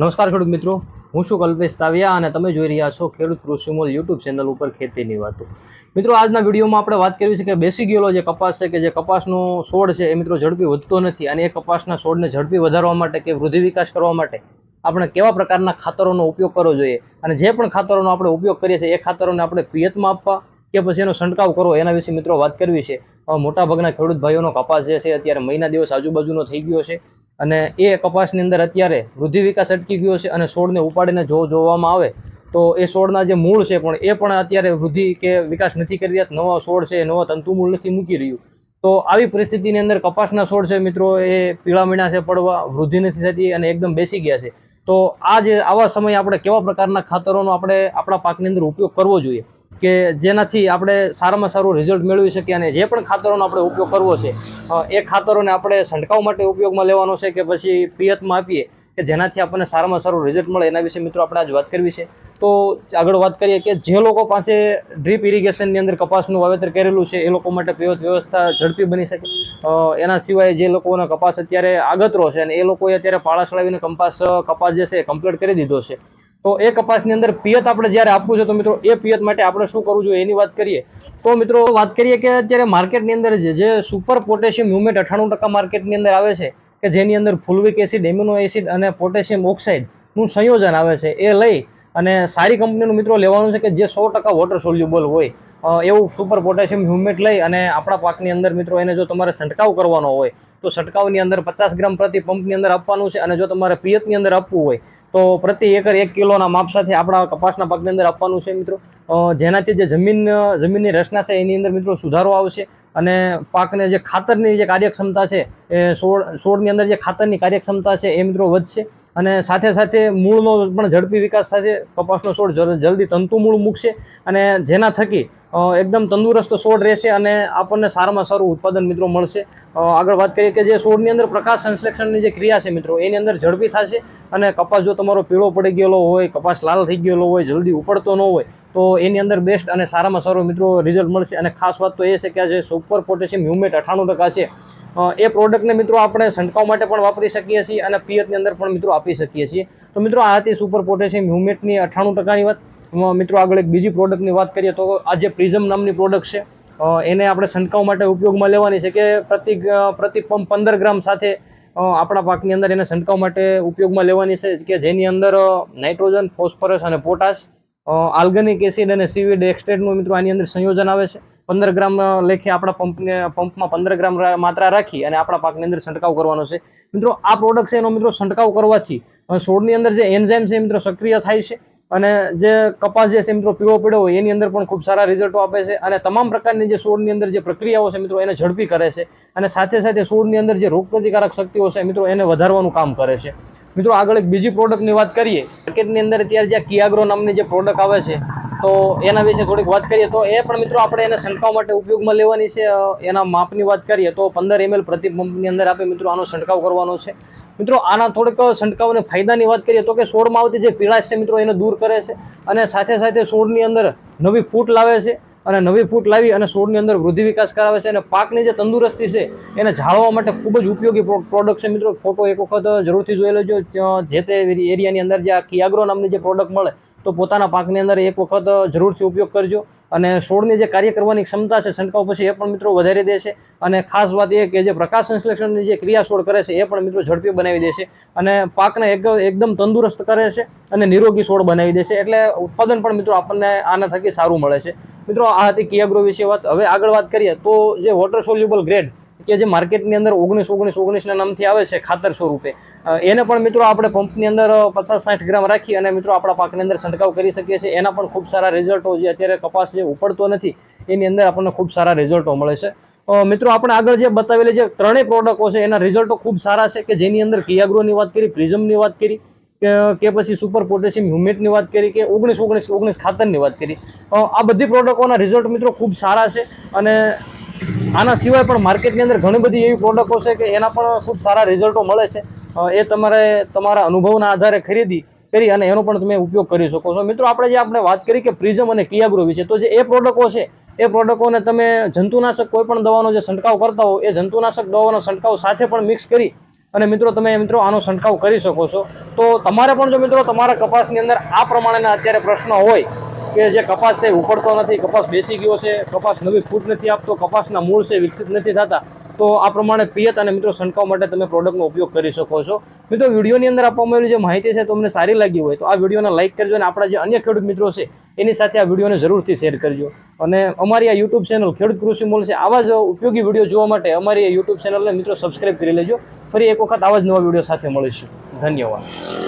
નમસ્કાર ખેડૂત મિત્રો, હું છું કલ્પેશ તાવિયા અને તમે જોઈ રહ્યા છો ખેડૂત કૃષિમોલ યુટ્યુબ ચેનલ ઉપર ખેતીની વાતો. મિત્રો, આજના વિડીયોમાં આપણે વાત કરવી છે કે બેસી ગયેલો જે કપાસ છે કે જે કપાસનો છોડ છે એ મિત્રો ઝડપી વધતો નથી અને એ કપાસના છોડને ઝડપી વધારવા માટે કે વૃદ્ધિ વિકાસ કરવા માટે આપણે કેવા પ્રકારના ખાતરોનો ઉપયોગ કરવો જોઈએ અને જે પણ ખાતરોનો આપણે ઉપયોગ કરીએ છીએ એ ખાતરોને આપણે પિયતમાં આપવા કે પછી એનો છંટકાવ કરવો, એના વિશે મિત્રો વાત કરવી છે. મોટાભાગના ખેડૂત ભાઈઓનો કપાસ જે છે અત્યારે મહિના દિવસ આજુબાજુનો થઈ ગયો છે. અને એ કપાસની અંદર અત્યારે વૃદ્ધિ વિકાસ અટકી ગયો છે અને છોડને ઉપાડીને જો જોવામાં આવે, તો એ છોડના જે મૂળ છે પણ એ પણ અત્યારે વૃદ્ધિ કે વિકાસ નથી કરી રહ્યા. નવા છોડ છે, નવા તંતુ મૂળ નથી મૂકી રહ્યું. તો આવી પરિસ્થિતિની અંદર કપાસના છોડ છે મિત્રો, એ પીળા મીણા છે, પડવા, વૃદ્ધિ નથી થતી અને એકદમ બેસી ગયા છે. તો આ જે આવા સમયે આપણે કેવા પ્રકારના ખાતરોનો આપણે આપણા પાકની અંદર ઉપયોગ કરવો જોઈએ? કે જેનાથી આપણે સારામાં સારું રિઝલ્ટ મેળવી શકીએ અને જે પણ ખાતરોનો આપણે ઉપયોગ કરવો છે એ ખાતરોને આપણે છંટકાવ માટે ઉપયોગમાં લેવાનો છે કે પછી પિયતમાં આપીએ કે જેનાથી આપણને સારામાં સારું રિઝલ્ટ મળે એના વિશે મિત્રો આપણે આજ વાત કરવી છે. તો આગળ વાત કરીએ કે જે લોકો પાસે ડ્રીપ ઇરિગેશનની અંદર કપાસનું વાવેતર કરેલું છે, એ લોકો માટે પિયત વ્યવસ્થા ઝડપી બની શકે. એના સિવાય જે લોકોનો કપાસ અત્યારે આગતરો છે અને એ લોકોએ અત્યારે પાળા ચડાવીને કપાસ કપાસ જે છે કમ્પ્લીટ કરી દીધો છે. તો એ કપાસની અંદર પિયત આપણે જ્યારે આપવું છે, તો મિત્રો એ પિયત માટે આપણે શું કરવું જોઈએ એની વાત કરીએ. તો મિત્રો વાત કરીએ કે અત્યારે માર્કેટની અંદર જે સુપર પોટેશિયમ હ્યુમેટ અઠ્ઠાણું ટકા માર્કેટની અંદર આવે છે, કે જેની અંદર ફુલવિક એસિડ એમ્યુનો એસિડ અને પોટેશિયમ ઓક્સાઇડનું સંયોજન આવે છે, એ લઈ અને સારી કંપનીનું મિત્રો લેવાનું છે કે જે સો ટકા વોટર સોલ્યુબલ હોય. એવું સુપર પોટેશિયમ હ્યુમેટ લઈ અને આપણા પાકની અંદર મિત્રો એને જો તમારે છંટકાવ કરવાનો હોય, તો છંટકાવની અંદર પચાસ ગ્રામ પ્રતિ પંપની અંદર આપવાનું છે અને જો તમારે પિયતની અંદર આપવું હોય તો પ્રતિ એકર એક કિલોના માપ સાથે આપણા કપાસના પાકની અંદર આપવાનું છે મિત્રો. જેનાથી જે જમીન, જમીનની રચના છે એની અંદર મિત્રો સુધારો આવશે અને પાકને જે ખાતરની જે કાર્યક્ષમતા છે એ સોળ, સોળની અંદર જે ખાતરની કાર્યક્ષમતા છે એ મિત્રો વધશે. અને સાથે સાથે મૂળનો પણ ઝડપી વિકાસ થશે. કપાસનો છોડ જલ- જલ્દી તંતુ મૂળ મૂકશે અને જેના થકી એકદમ તંદુરસ્ત છોડ રહેશે અને આપણને સારામાં સારું ઉત્પાદન મિત્રો મળશે. આગળ વાત કરીએ કે જે છોડની અંદર પ્રકાશ સંશ્લેષણની જે ક્રિયા છે મિત્રો, એની અંદર ઝડપી થશે અને કપાસ જો તમારો પીળો પડી ગયેલો હોય, કપાસ લાલ થઈ ગયેલો હોય, જલ્દી ઉપડતો ન હોય તો એની અંદર બેસ્ટ અને સારામાં સારો મિત્રો રિઝલ્ટ મળશે. અને ખાસ વાત તો એ છે કે આ જે સુપર પોટેશિયમ હ્યુમેટ અઠાણું ટકા છે એ પ્રોડક્ટને મિત્રો આપણે છંટકાવ માટે પણ વાપરી શકીએ છીએ અને પિયતની અંદર પણ મિત્રો આપી શકીએ છીએ. તો મિત્રો આ હતી સુપર પોટેશિયમ હ્યુમેટની અઠાણું ટકાની વાત. મિત્રો આગળ એક બીજી પ્રોડક્ટની વાત કરીએ તો આ જે પ્રિઝમ નામની પ્રોડક્ટ છે એને આપણે છંટકાવ માટે ઉપયોગમાં લેવાની છે કે પ્રતિ પ્રતિ પંપ પંદર ગ્રામ સાથે આપણા પાકની અંદર એને છંટકાવ માટે ઉપયોગમાં લેવાની છે કે જેની અંદર નાઇટ્રોજન ફોસ્ફરસ અને પોટાશ આલ્ગનિક એસિડ અને સીવીડ એક્સટ્રેટનું મિત્રો આની અંદર સંયોજન આવે છે. પંદર ગ્રામ લેખે આપણા પંપને પંપમાં પંદર ગ્રામ માત્રા રાખી અને આપણા પાકની અંદર છંટકાવ કરવાનો છે. મિત્રો, આ પ્રોડક્ટ છે એનો મિત્રો છંટકાવ કરવાથી છોડની અંદર જે એન્ઝાઇમ છે મિત્રો સક્રિય થાય છે અને જે કપાસ જે છે મિત્રો પીળો પીળો હોય, એની અંદર પણ ખૂબ સારા રિઝલ્ટો આપે છે અને તમામ પ્રકારની જે છોડની અંદર જે પ્રક્રિયાઓ છે મિત્રો એને ઝડપી કરે છે અને સાથે સાથે છોડની અંદર જે રોગપ્રતિકારક શક્તિઓ છે મિત્રો એને વધારવાનું કામ કરે છે. મિત્રો આગળ એક બીજી પ્રોડક્ટની વાત કરીએ માર્કેટની અંદર અત્યારે જે કિયાગ્રો નામની જે પ્રોડક્ટ આવે છે, તો એના વિશે થોડીક વાત કરીએ. તો એ પણ મિત્રો આપણે એને છંટકાવ માટે ઉપયોગમાં લેવાની છે. એના માપની વાત કરીએ તો પંદર એમએલ પ્રતિ પંપની અંદર આપણે મિત્રો આનો છંટકાવ કરવાનો છે. મિત્રો આના થોડીક છંટકાવ અને ફાયદાની વાત કરીએ તો કે છોડમાં આવતી જે પીળાશ છે મિત્રો એને દૂર કરે છે અને સાથે સાથે છોડની અંદર નવી ફૂટ લાવે છે. અને નવી ફૂટ લાવી અને છોડની અંદર વૃદ્ધિ વિકાસ કરાવે છે અને પાકની જે તંદુરસ્તી છે, એને જાળવવા માટે ખૂબ જ ઉપયોગી પ્રોડક્ટ છે. મિત્રો ફોટો એક વખત જરૂરથી જોઈ લેજો. જે તે એરિયાની અંદર જે આ કિયાગ્રો નામની જે પ્રોડક્ટ મળે, તો પોતાના પાકની અંદર એક વખત જરૂરથી ઉપયોગ કરજો. અને છોડની જે કાર્ય કરવાની ક્ષમતા છે છંટકાવ પછી એ પણ મિત્રો વધારી દેશે અને ખાસ વાત એ કે જે પ્રકાશ સંશ્લેષણની જે ક્રિયા છોડ કરે છે, એ પણ મિત્રો ઝડપી બનાવી દેશે અને પાકને એક એકદમ તંદુરસ્ત કરે છે અને નિરોગી છોડ બનાવી દેશે એટલે ઉત્પાદન પણ મિત્રો આપણને આના થકી સારું મળે છે. મિત્રો આ હતી કિયાગ્રો વિશે વાત. હવે આગળ વાત કરીએ તો જે વોટર સોલ્યુબલ ગ્રેડ કે જે માર્કેટની અંદર ઓગણીસ ઓગણીસ, ઓગણીસના નામથી આવે છે ખાતર સ્વરૂપે. એને પણ મિત્રો આપણે પંપની અંદર પચાસ, સાઠ ગ્રામ રાખી અને મિત્રો આપણા પાકની અંદર છંટકાવ કરી શકીએ છીએ. એના પણ ખૂબ સારા રિઝલ્ટો જે અત્યારે કપાસ જે ઉપડતો નથી, એની અંદર આપણને ખૂબ સારા રિઝલ્ટો મળે છે. મિત્રો આપણે આગળ જે બતાવેલી જે ત્રણેય પ્રોડક્ટો છે, એના રિઝલ્ટો ખૂબ સારા છે કે જેની અંદર કિયાગ્રોની વાત કરી, પ્રિઝમની વાત કરી, કે પછી સુપર પોટેશિયમ હ્યુમેટની વાત કરી, કે ઓગણીસ ઓગણીસ ઓગણીસ ખાતરની વાત કરી. આ બધી પ્રોડક્ટોના રિઝલ્ટ મિત્રો ખૂબ સારા છે અને આના સિવાય પણ માર્કેટની અંદર ઘણી બધી એવી પ્રોડક્ટો છે કે એના પણ ખૂબ સારા રિઝલ્ટો મળે છે. એ તમારે તમારા અનુભવના આધારે ખરીદી કરી અને એનો પણ તમે ઉપયોગ કરી શકો છો. મિત્રો, આપણે જે આપણે વાત કરી કે પ્રિઝમ અને કિયાગ્રો વિશે, તો જે એ પ્રોડક્ટો છે, એ પ્રોડક્ટોને તમે જંતુનાશક કોઈ પણ દવાનો જે છંટકાવ કરતા હો એ જંતુનાશક દવાનો છંટકાવ સાથે પણ મિક્સ કરી અને મિત્રો, તમે મિત્રો આનો છંટકાવ કરી શકો છો. તો તમારે પણ જો મિત્રો તમારા કપાસની અંદર આ પ્રમાણેના અત્યારે પ્રશ્નો હોય કે જે કપાસ છે ઉપડતો નથી, કપાસ બેસી ગયો છે, કપાસ નવી ફૂટ નથી આપતો, કપાસના મૂળ છે વિકસિત નથી થતા. તો આ પ્રમાણે પિયત અને મિત્રો છંટકાવ માટે તમે પ્રોડક્ટનો ઉપયોગ કરી શકો છો. મિત્રો વિડીયોની અંદર આપવામાં આવેલી જે માહિતી છે તમને સારી લાગી હોય તો આ વિડીયોને લાઇક કરજો અને આપણા જે અન્ય ખેડૂત મિત્રો છે એની સાથે આ વિડીયોને જરૂરથી શેર કરજો. અને અમારી આ યુટ્યુબ ચેનલ ખેડૂત કૃષિ મોલ છે આવા જ ઉપયોગી વીડિયો જોવા માટે અમારી આ યુટ્યુબ ચેનલને મિત્રો સબસ્ક્રાઈબ કરી લેજો. ફરી એક વખત આવા જ નવા વીડિયો સાથે મળીશું. ધન્યવાદ.